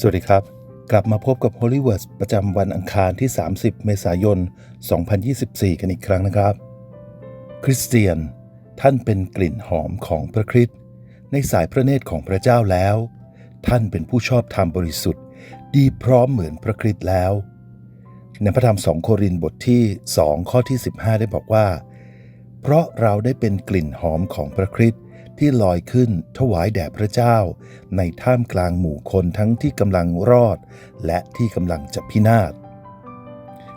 สวัสดีครับ กลับมาพบกับ Holy Words ประจำวันอังคารที่ 30 เมษายน 2024 กันอีกครั้งนะครับ คริสเตียน ท่านเป็นกลิ่นหอมของพระคริสต์ในสายพระเนตรของพระเจ้าแล้ว ท่านเป็นผู้ชอบธรรมบริสุทธิ์ ดีพร้อมเหมือนพระคริสต์แล้ว ในพระธรรมสองโครินธ์บทที่ 2 ข้อที่ 15 ได้บอกว่า เพราะเราได้เป็นกลิ่นหอมของพระคริสต์ ที่ลอยขึ้นถวายแด่พระเจ้า ในท่ามกลางหมู่คนทั้งที่กำลังรอด และที่กำลังจะพินาศ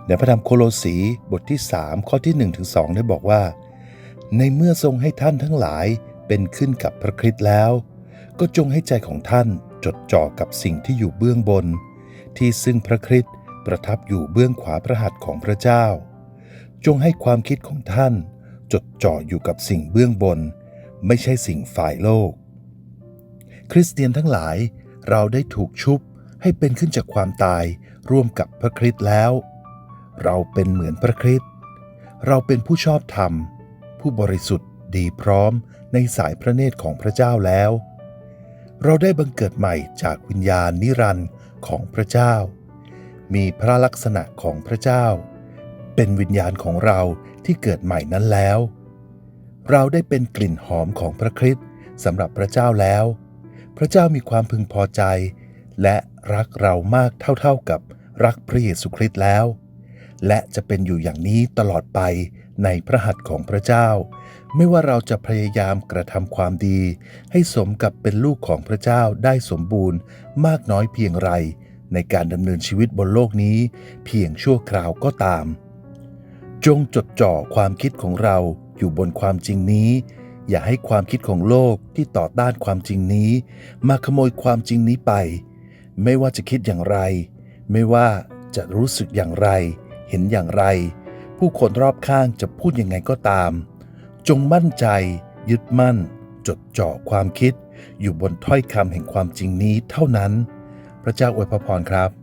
ในพระธรรมโคโลสีบทที่ 3 ข้อที่1ถึง2ได้บอกว่า ในเมื่อทรงให้ท่านทั้งหลายเป็นขึ้นกับพระคริสต์แล้ว ก็จงให้ใจของท่านจดจ่อกับสิ่งที่อยู่เบื้องบน ที่ซึ่งพระคริสต์ประทับอยู่เบื้องขวาพระหัตถ์ของพระเจ้า จงให้ความคิดของท่านจดจ่ออยู่กับสิ่งเบื้องบน ไม่ใช่สิ่งฝ่ายโลก คริสเตียนทั้งหลายเราได้ถูกชุบให้เป็นขึ้นจากความตายร่วมกับพระคริสต์แล้ว เราเป็นเหมือนพระคริสต์เราเป็นผู้ชอบธรรม ผู้บริสุทธิ์ดีพร้อมในสายพระเนตรของพระเจ้าแล้ว เราได้บังเกิดใหม่จากวิญญาณนิรันดร์ของพระเจ้า มีพระลักษณะของพระเจ้า เป็นวิญญาณของเราที่เกิดใหม่นั้นแล้ว เราได้เป็นกลิ่นหอมของพระคริสต์สำหรับพระเจ้าแล้ว พระเจ้ามีความพึงพอใจ และรักเรามากเท่าๆกับรักพระเยซูคริสต์แล้ว และจะเป็นอยู่อย่างนี้ตลอดไปในพระหัตถ์ของพระเจ้า ไม่ว่าเราจะพยายามกระทำความดี ให้สมกับเป็นลูกของพระเจ้าได้สมบูรณ์มากน้อยเพียงไร ในการดำเนินชีวิตบนโลกนี้ เพียงชั่วคราวก็ตาม จงจดจ่อความคิดของเรา อยู่บนความจริงนี้ อย่าให้ความคิดของโลกที่ต่อต้านความจริงนี้ มาขโมยความจริงนี้ไป ไม่ว่าจะคิดอย่างไร ไม่ว่าจะรู้สึกอย่างไร เห็นอย่างไร ผู้คนรอบข้างจะพูดยังไงก็ตาม จงมั่นใจ ยึดมั่น จดจ่อความคิด อยู่บนถ้อยคำแห่งความจริงนี้เท่านั้น พระเจ้าอวยพรครับ